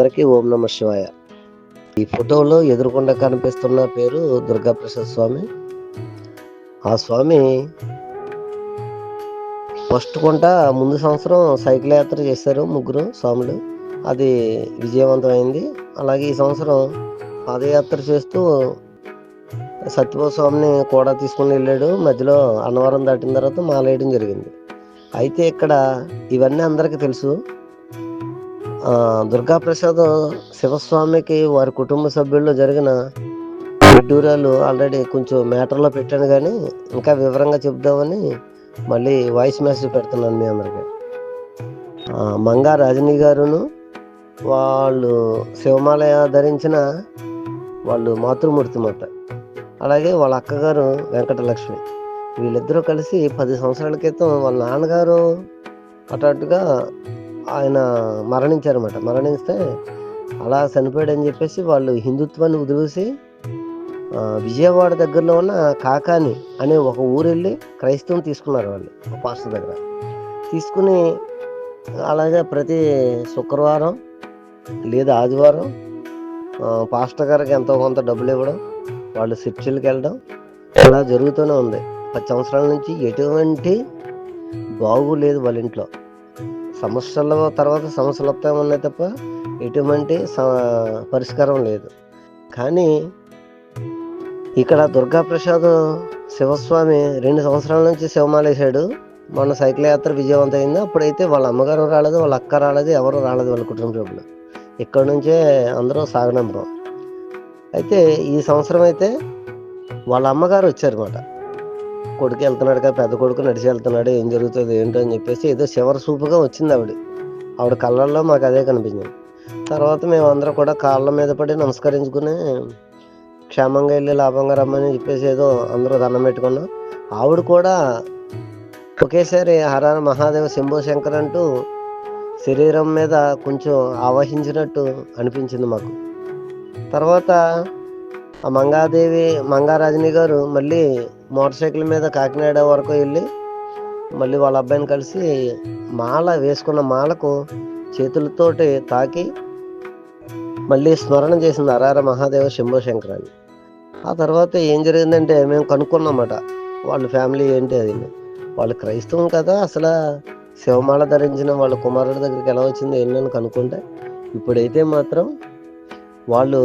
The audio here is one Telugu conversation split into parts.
అందరికీ ఓం నమ శివాయ. ఈ ఫోటోలో ఎదురుకుండా కనిపిస్తున్న పేరు దుర్గాప్రసాద్ స్వామి. ఆ స్వామి ఫస్ట్ కొంట ముందు సంవత్సరం సైకిల్ యాత్ర చేశారు ముగ్గురు స్వాములు. అది విజయవంతమైంది. అలాగే ఈ సంవత్సరం పాదయాత్ర చేస్తూ సత్యభావ స్వామిని కూడా తీసుకుని వెళ్ళాడు. మధ్యలో అన్నవరం దాటిన తర్వాత మాలేయడం జరిగింది. అయితే ఇక్కడ ఇవన్నీ అందరికీ తెలుసు. దుర్గాప్రసాద్ శివస్వామికి వారి కుటుంబ సభ్యుల్లో జరిగిన విడ్డూరాలు ఆల్రెడీ కొంచెం మ్యాటర్లో పెట్టాను కానీ ఇంకా వివరంగా చెప్దామని మళ్ళీ వాయిస్ మెసేజ్ పెడుతున్నాను మీ అందరికి. మంగా రజనీ గారును వాళ్ళు శివమాలయ ధరించిన వాళ్ళు మాతృమూర్తి మాట. అలాగే వాళ్ళ అక్కగారు వెంకటలక్ష్మి. వీళ్ళిద్దరూ కలిసి పది సంవత్సరాల క్రితం వాళ్ళ నాన్నగారు అటట్టుగా ఆయన మరణించారన్నమాట. మరణిస్తే అలా చనిపోయాడని చెప్పేసి వాళ్ళు హిందుత్వాన్ని వదిలేసి విజయవాడ దగ్గరలో ఉన్న కాకాని అనే ఒక ఊరు వెళ్ళి క్రైస్తవం తీసుకున్నారు వాళ్ళు పాస్టర్ దగ్గర. తీసుకుని అలాగే ప్రతి శుక్రవారం లేదా ఆదివారం పాస్టర్ గారికి ఎంతో కొంత డబ్బులు ఇవ్వడం వాళ్ళు చర్చిలకు వెళ్ళడం అలా జరుగుతూనే ఉంది. పది సంవత్సరాల నుంచి ఎటువంటి బాగు లేదు వాళ్ళ ఇంట్లో. సమస్యల తర్వాత సమస్యలు వస్తాయి ఉన్నాయి తప్ప ఎటువంటి పరిష్కారం లేదు. కానీ ఇక్కడ దుర్గాప్రసాద్ శివస్వామి రెండు సంవత్సరాల నుంచి శివమాలేశాడు. మొన్న సైకిల్ యాత్ర విజయవంతమైంది. అప్పుడైతే వాళ్ళ అమ్మగారు రాలేదు వాళ్ళ అక్క రాలేదు ఎవరు రాలేదు వాళ్ళ కుటుంబ సభ్యులు. ఇక్కడ నుంచే అందరూ సాగనంపం అయితే ఈ సంవత్సరం అయితే వాళ్ళ అమ్మగారు వచ్చారన్నమాట. కొడుకు వెళ్తున్నాడు కదా పెద్ద కొడుకు నడిచి వెళ్తున్నాడు ఏం జరుగుతుంది ఏంటో అని చెప్పేసి ఏదో చివరి సూపుగా వచ్చింది ఆవిడ. ఆవిడ కళ్ళల్లో మాకు అదే కనిపించింది. తర్వాత మేము కూడా కాళ్ళ మీద పడి నమస్కరించుకుని క్షేమంగా వెళ్ళి లాభంగా రమ్మని చెప్పేసి ఏదో అందరూ దండం పెట్టుకున్నాం. ఆవిడ కూడా ఒకేసారి హర మహాదేవ శంభో శంకర్ అంటూ శరీరం మీద కొంచెం ఆవహించినట్టు అనిపించింది మాకు. తర్వాత ఆ మంగాదేవి మంగారాజుని గారు మళ్ళీ మోటార్ సైకిల్ మీద కాకినాడ వరకు వెళ్ళి మళ్ళీ వాళ్ళ అబ్బాయిని కలిసి మాల వేసుకున్న మాలకు చేతులతోటి తాకి మళ్ళీ స్మరణ చేసింది అరార మహాదేవ శంభో శంకర్ అని ఆ తర్వాత ఏం జరిగిందంటే మేము కనుక్కున్నామాట వాళ్ళ ఫ్యామిలీ ఏంటి అది? వాళ్ళు క్రైస్తవం కదా అసలు శివమాల ధరించిన వాళ్ళ కుమారుడి దగ్గరికి ఎలా వచ్చింది ఏంటని కనుక్కుంటే ఇప్పుడైతే మాత్రం వాళ్ళు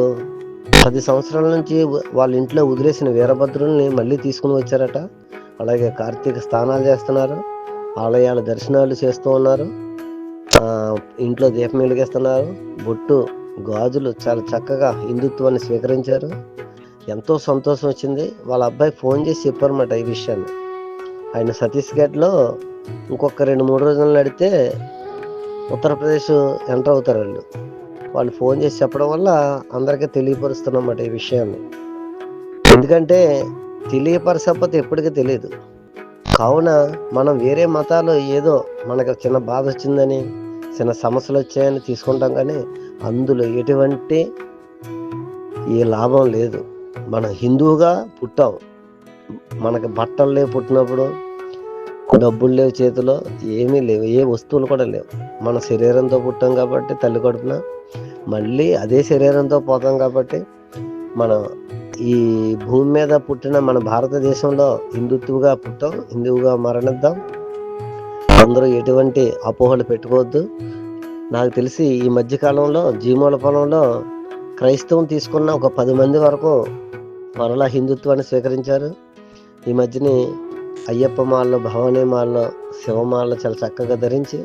పది సంవత్సరాల నుంచి వాళ్ళ ఇంట్లో వదిలేసిన వీరభద్రుల్ని మళ్ళీ తీసుకుని వచ్చారట. అలాగే కార్తీక స్నానాలు చేస్తున్నారు. ఆలయాల దర్శనాలు చేస్తూ ఉన్నారు. ఇంట్లో దీపం వెలిగిస్తున్నారు. బొట్టు గాజులు చాలా చక్కగా హిందుత్వాన్ని స్వీకరించారు. ఎంతో సంతోషం వచ్చింది. వాళ్ళ అబ్బాయి ఫోన్ చేసి చెప్పారన్నమాట ఈ విషయాన్ని. ఆయన ఛత్తీస్గఢ్లో ఇంకొక రెండు మూడు రోజులు నడితే ఉత్తరప్రదేశ్ ఎంటర్ అవుతారు వాళ్ళు. వాళ్ళు ఫోన్ చేసి చెప్పడం వల్ల అందరికీ తెలియపరుస్తున్నమాట ఈ విషయాన్ని. ఎందుకంటే తెలియపరచకపోతే ఎప్పటికీ తెలియదు. కావున మనం వేరే మతాలు ఏదో మనకు చిన్న బాధ వచ్చిందని చిన్న సమస్యలు వచ్చాయని తీసుకుంటాం కానీ అందులో ఎటువంటి ఏ లాభం లేదు. మనం హిందువుగా పుట్టాం. మనకి బట్టలు లేవు పుట్టినప్పుడు డబ్బులు లేవు చేతిలో ఏమీ లేవు ఏ వస్తువులు కూడా లేవు. మన శరీరంతో పుట్టాం కాబట్టి తల్లి కడుపున మళ్ళీ అదే శరీరంతో పోతాం కాబట్టి మనం ఈ భూమి మీద పుట్టిన మన భారతదేశంలో హిందుత్వగా పుట్టాం హిందువుగా మరణిద్దాం. అందరూ ఎటువంటి అపోహలు పెట్టుకోవద్దు. నాకు తెలిసి ఈ మధ్యకాలంలో జీమూల పొలంలో క్రైస్తవం తీసుకున్న ఒక పది మంది వరకు మరలా హిందుత్వాన్ని స్వీకరించారు. ఈ మధ్యని అయ్యప్ప మాల్లో భవానీ మాల్లో శివమాల్లో చాలా చక్కగా ధరించి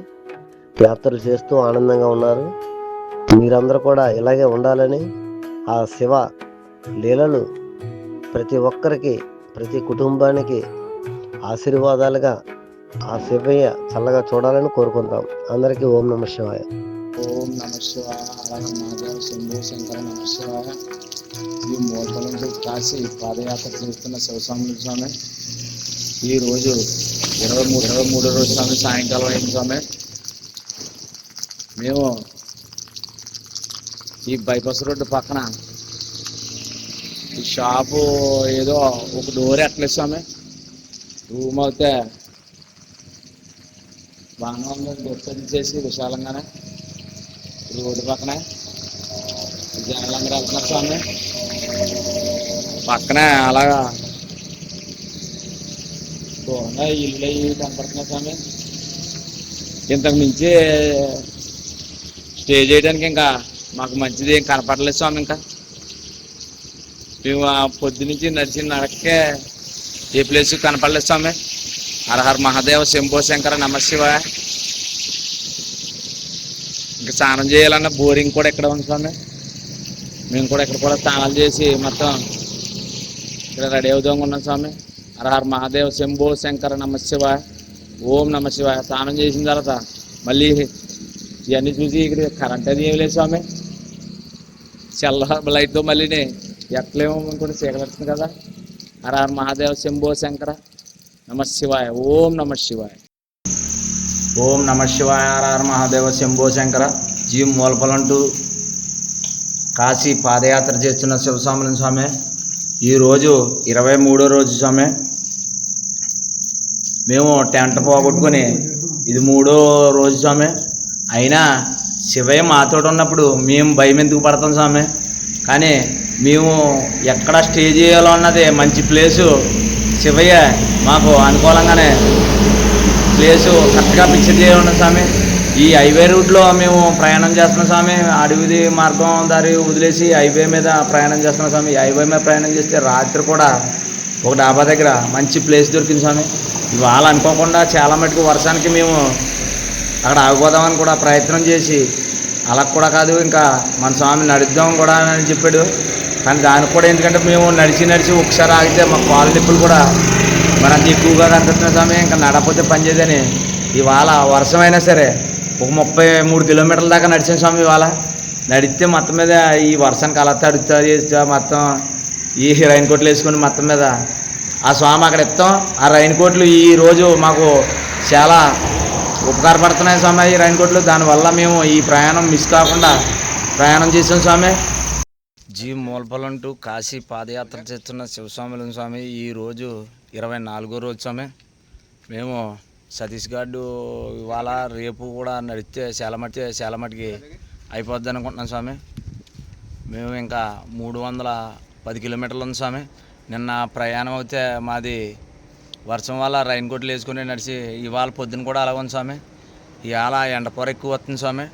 యాత్రలు చేస్తూ ఆనందంగా ఉన్నారు. మీరందరూ కూడా ఇలాగే ఉండాలని ఆ శివ లీలలు ప్రతి ఒక్కరికి ప్రతి కుటుంబానికి ఆశీర్వాదాలుగా ఆ శివయ్య చల్లగా చూడాలని కోరుకుంటాం అందరికీ ఓం నమ శివాయ. ఓం నమ శివాయ అలాగే మాధవ శంభు శంకర నమ శివాయ. ఈ కాసి పాదయాత్ర చేస్తున్న శివస్వామి స్వామి. ఈ రోజు ఇరవై మూడు ఇరవై మూడో రోజు స్వామి సాయంకాలం అయింది స్వామి. మేము ఈ బైపాస్ రోడ్డు పక్కన. ఈ షాపు ఏదో ఒక డోర్ ఎట్లా స్వామి. రూమ్ అయితే బాగానే ఉందండి చేసి విశాలంగానే. రోడ్డు పక్కన. జనాలందరూ వెళ్తున్నారు స్వామి. పక్కనే అలాగా దూరంగా ఇల్లు అవి కనపడుతున్నాయి స్వామి. ఇంతకు మించి స్టే చేయడానికి ఇంకా మాకు మంచిది ఏం కనపడలేదు స్వామి ఇంకా. మేము ఆ పొద్దు నడిచి నడిచిన నడకే ఏ ప్లేస్ కనపడలేదు స్వామి. హరహర మహాదేవ శంభో శంకర నమశివ ఇంకా స్నానం చేయాలన్న బోరింగ్ కూడా ఇక్కడ ఉంది స్వామి? మేము కూడా ఇక్కడ కూడా స్నానాలు చేసి మొత్తం ఇక్కడ రెడీ అవుదాం ఉన్నాం స్వామి. హరహర మహాదేవ శంభో శంకర నమశివ ఓం నమ స్నానం చేసిన తర్వాత మళ్ళీ ఇవన్నీ చూసి ఇక్కడ కరెంట్ అది ఏమి లేదు స్వామి. చల్ల లైట్తో మళ్ళీ ఎట్లేమో అనుకుంటే చీకలొస్తుంది కదా. హరహర మహాదేవ శంభో శంకర నమ శివాయ. ఓం నమ శివాయ. ఓం నమ శివాయ. హరహర మహాదేవ శంభో శంకర. జీ మూలపలంటూ కాశీ పాదయాత్ర చేస్తున్న శివస్వాముల స్వామి. ఈరోజు ఇరవై మూడో రోజు స్వామి. మేము టెంట్ పోగొట్టుకొని ఇది మూడో రోజు స్వామి. అయినా శివయ్య మాతో ఉన్నప్పుడు మేము భయం ఎందుకు పడతాం స్వామి? కానీ మేము ఎక్కడ స్టే చేయాలో అన్నది మంచి ప్లేసు. శివయ్య మాకు అనుకూలంగానే ప్లేసు కరెక్ట్గా ఫిక్స్ చేయాలి స్వామి. ఈ హైవే రూట్లో మేము ప్రయాణం చేస్తున్నాం స్వామి. అడవిది మార్గం దారి వదిలేసి హైవే మీద ప్రయాణం చేస్తున్నాం స్వామి. హైవే మీద ప్రయాణం చేస్తే రాత్రి కూడా ఒక డాబా దగ్గర మంచి ప్లేస్ దొరికింది స్వామి. ఇవాళ అనుకోకుండా చాలా మటుకు వర్షానికి మేము అక్కడ ఆగిపోదామని కూడా ప్రయత్నం చేసి అలా కూడా కాదు ఇంకా మన స్వామి నడుద్దాం కూడా అని చెప్పాడు. కానీ దానికి కూడా ఎందుకంటే మేము నడిచి నడిచి ఒకసారి ఆగితే మా కాలు నిప్పులు కూడా మరి అంత ఎక్కువగా కనిపిస్తున్న స్వామి ఇంకా నడకపోతే పనిచేదని ఇవాళ వర్షం అయినా సరే ఒక ముప్పై మూడు కిలోమీటర్ల దాకా నడిచిన స్వామి ఇవాళ. నడిస్తే మొత్తం మీద ఈ వర్షానికి అలా తడుతా చేస్తా మొత్తం ఈ రైన్ కోట్లు వేసుకొని మొత్తం మీద ఆ స్వామి అక్కడ ఇస్తాం ఆ రైన్ కోట్లు ఈ రోజు మాకు చాలా ఉపకారపడుతున్నాయి స్వామి ఈ రైన్ కోట్లు దానివల్ల మేము ఈ ప్రయాణం మిస్ కాకుండా ప్రయాణం చేసాం స్వామి. జీ మూలపల్లం కాశీ పాదయాత్ర చేస్తున్న శివస్వాములు స్వామి. ఈ రోజు ఇరవై నాలుగో రోజు స్వామి. మేము సతీష్ గారు ఇవాళ రేపు కూడా నడిస్తే సేలమట్టి సేలమట్టికి అయిపోద్ది అనుకుంటున్నాం స్వామి. మేము ఇంకా మూడు వందల పది కిలోమీటర్లు ఉంది స్వామి. నిన్న ప్రయాణం అయితే మాది వర్షం వల్ల రైన్ కోట్లు వేసుకుని నడిచి ఇవాళ పొద్దున కూడా అలా ఉంది స్వామి. ఇవాళ ఎండపొర ఎక్కువ వస్తుంది స్వామి.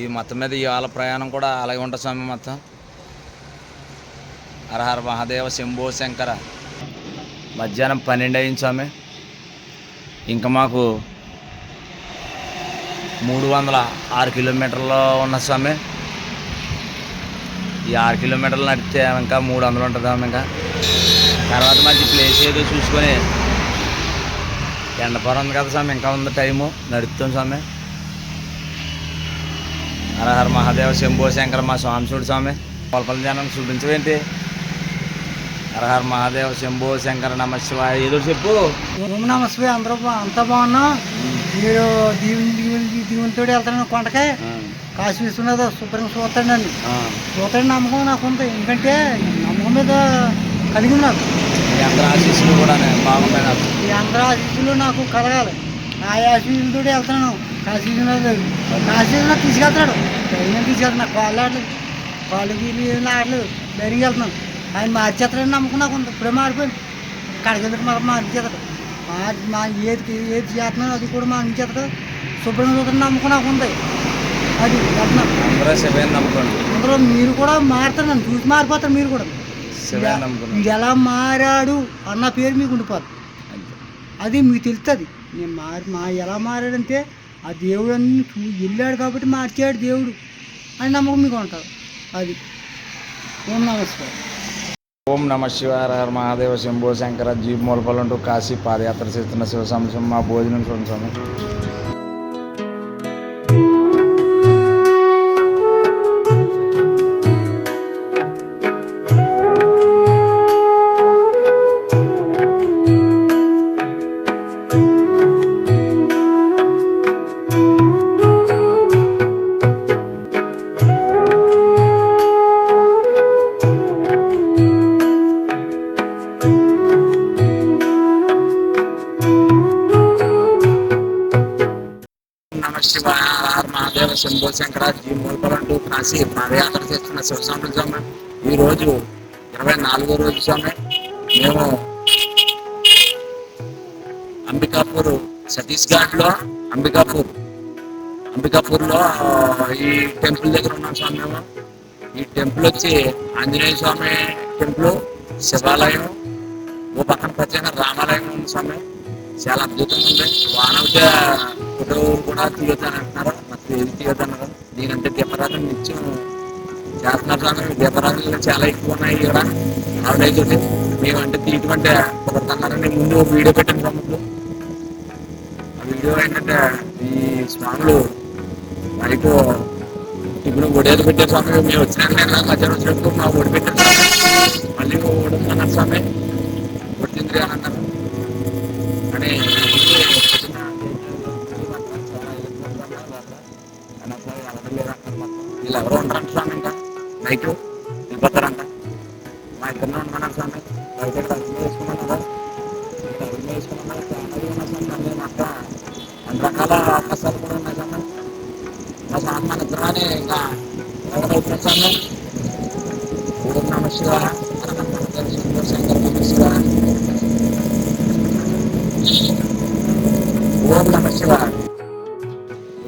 ఈ మొత్తం మీద ఇవాళ ప్రయాణం కూడా అలాగే ఉంటుంది స్వామి మొత్తం హరహర మహాదేవ శంభో శంకర. మధ్యాహ్నం పన్నెండు అయింది స్వామి. ఇంకా మాకు మూడు వందల ఆరు కిలోమీటర్లు ఉన్న స్వామి. ఈ ఆరు కిలోమీటర్లు నడితే ఇంకా మూడు వందలు ఉంటుంది ఇంకా. తర్వాత మంచి ప్లేస్ ఏదో చూసుకొని ఎండపొర ఉంది కదా స్వామి ఇంకా ఉంది టైము నడుపుతాం స్వామి. హరహర మహాదేవ శంభో శంకర మా స్వామి చూడు స్వామి. పొలపల్లి జనం చూపించవేంటి? హరహర మహాదేవ శంభో శంకర నమ శివాయ. ఏదో చెప్పు. ఓం నమస్తే అందరూ బా- అంతా బాగున్నా? మీరు దీవుని దీవుని దీవునితో వెళ్తాను కొండకే కాశీ విశ్వనాథ శుభ్రంగా చూస్తాడండి. చూస్తాడు నమ్మకం నాకు ఉంది ఎందుకంటే నమ్మకం మీద కలిగి నాకు మీ అందరూ ఆశీస్సులు కూడా బాగున్నాయి నాకు. ఈ అందరూ ఆశీస్సులు నాకు కలగాలి. ఆ ఆశీస్సులతో వెళ్తాను కాశీ విశ్వనాథ్ కాశీ విశ్వనాథ్ తీసుకెళ్తాడు ధైర్యం తీసుకెళ్తాను నాకు కాళ్ళు ఆడలేదు. కాళ్ళు గీళ్ళు ఆడలేదు. ధైర్యంగా వెళ్తున్నాను. ఆయన మార్చేస్తాడని నమ్మకం నాకు ఉంది. ఇప్పుడే మారిపోయింది కడగదుకు మరి మార్చేస్తాడు. మా మా ఏది ఏది చేస్తున్నాను అది కూడా మా చేస్తాడు శుభ్రంగా చూద్దాం నమ్మకం నాకు ఉంది. అది వెళ్తున్నాను. అందరూ మీరు కూడా మారుతారు. నన్ను చూసి మారిపోతారు మీరు కూడా. వీడు ఎలా మారాడు అన్న పేరు మీకు ఉండిపోతుంది అది మీకు తెలుస్తుంది నేను మారి మా ఎలా మారాడంటే ఆ దేవుడు అన్ని వెళ్ళాడు కాబట్టి మార్చాడు దేవుడు అని నమ్మకం మీకు ఉంటుంది. అది. ఓం నమస్కారం ఓం నమ శివార మహాదేవ శంభో శంకర జీప్ మూలపల్లంటూ కాశీ పాదయాత్ర చేస్తున్న శివ సంసం మా భోజనం స్వామి. శంభో శంకర జీ మూలపలంటూ కాశీ పాదయాత్ర చేస్తున్న శివస్వామి స్వామి ఈ రోజు ఇరవై నాలుగో రోజు స్వామి. మేము అంబికాపూర్ సతీష్ ఘాట్ అంబికాపూర్ అంబికాపూర్లో ఈ టెంపుల్ దగ్గర ఉన్నాం స్వామి మేము. ఈ టెంపుల్ వచ్చి ఆంజనేయ స్వామి టెంపుల్ శివాలయం ఓ పక్కన ప్రత్యేక రామాలయం ఉంది స్వామి. చాలా అద్భుతంగా ఉంది. వానవుతే ఫోటో కూడా తీయొద్దని అంటున్నారు. నాకు ఏది తీయొద్దన్నారు దీపరాజు నిత్యం చేస్తున్నారు స్వామి దీపరాజులు చాలా ఎక్కువ ఉన్నాయి ఇక్కడ ఆవిడైతే మేమంటే తీయటం అంటే కుదరదన్నారని ముందు వీడియో పెట్టాను స్వామి ఆ వీడియో ఏంటంటే ఈ స్వాములు నైట్ ఇప్పుడు ఒడేది పెట్టే స్వామి మేము వచ్చినాక నేను మధ్యాహ్నం వచ్చినప్పుడు మా ఒడి పెట్టిన మళ్ళీ ఓడి అన్నారు స్వామి. కొట్టింది అని అన్నారు. అని వీళ్ళు ఎవరో ఉంటారంట స్వామి ఇంకా నైట్ వెళ్ళిపోతారంట మా ఇద్దరు ఉన్నాను స్వామి బయట అర్థం చేసుకున్నాను కదా అర్థం చేసుకున్నాను స్వామి మొత్తం అన్ని రకాల అవకాశాలు కూడా ఉన్నాయి స్వామి మా స్వామి మన ఇద్దరాని ఇంకా ఎవరైతే స్వామి ఓం నమ శివాయ శంకర్ నమ శివాయ ఓం నమ శివాయ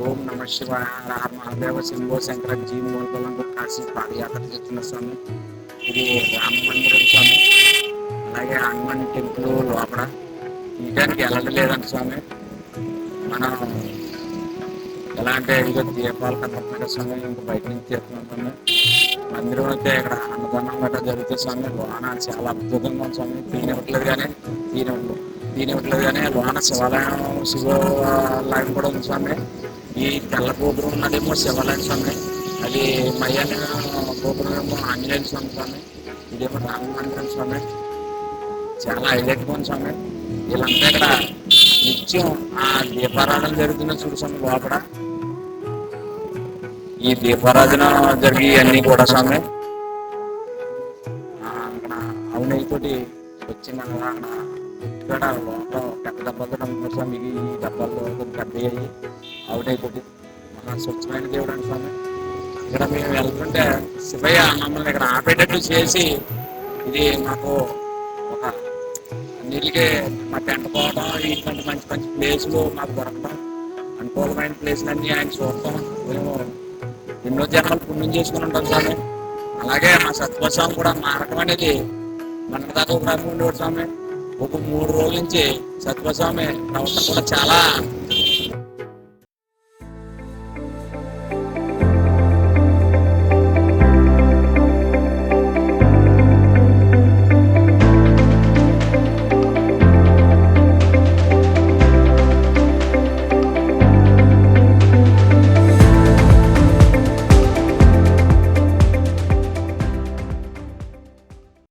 ఓం నమ శివాయ రామ మహాదేవ శంభో శంకర జీ. మూలపలంకు కాశీ పాదయాత్ర చేస్తున్న స్వామి. ఇది రామ మందిరం స్వామి. అలాగే హనుమాన్ టెంపుల్ లోపల. నిజానికి ఎలాంటి లేదంట స్వామి. మనం ఎలా అంటే ఇదిగో దీపాలు కనపడుతున్నాయి స్వామి. ఇంకా బయట నుంచి చేస్తున్నాం స్వామి. మందిరం అయితే ఇక్కడ అన్నదానం గట్రా జరుగుతుంది స్వామి లోన చాలా అద్భుతంగా ఉంది స్వామి. తీనివ్వట్లేదు కానీ తీని తీనివ్వట్లేదు కానీ లోన శివాలయం శివాలయం కూడా ఉంది స్వామి. ఈ తెల్ల గోపురం ఉన్నదేమో శివాలయం స్వామి. అది మయ్యాన గోపురం ఏమో ఆంజనేయ స్వామి స్వామి ఇదేమో రామ స్వామి. చాలా హైలైట్గా ఉంది స్వామి. వీళ్ళంతా ఇక్కడ నిత్యం ఆ దీపారాధన జరుగుతున్న చూడు స్వామి లోపల. ఈ దీపారాధన జరిగి అన్ని కూడా స్వామి. ఆ, అక్కడ అవునైతోటి వచ్చిన ఇక్కడ లోపల పెద్ద డబ్బాలు అమ్ముతున్నారు స్వామి ఈ డబ్బాల్లో పెద్ద అయ్యి అవునైతోటి మహా స్వచ్ఛమైన దేవుడు అండి స్వామి ఇక్కడ మేము వెళ్తుంటే శివయ్య మమ్మల్ని ఇక్కడ ఆపేటట్టు చేసి ఇది మాకు ఒక నీళ్ళకి మా టెంట్ పోవడం ఇటువంటి మంచి మంచి ప్లేసులు మాకు దొరకడం అనుకూలమైన ప్లేసులు అన్నీ ఆయన చూడటం మేము ఎన్నో జనాలు పుణ్యం చేసుకుని ఉంటాం స్వామి అలాగే మా సత్వస్వామి కూడా మారటం అనేది మన దాకా ఒక ఉండేవాడు స్వామి. ఒక మూడు రోజుల నుంచి సత్వస్వామి ప్రవర్తన కూడా చాలా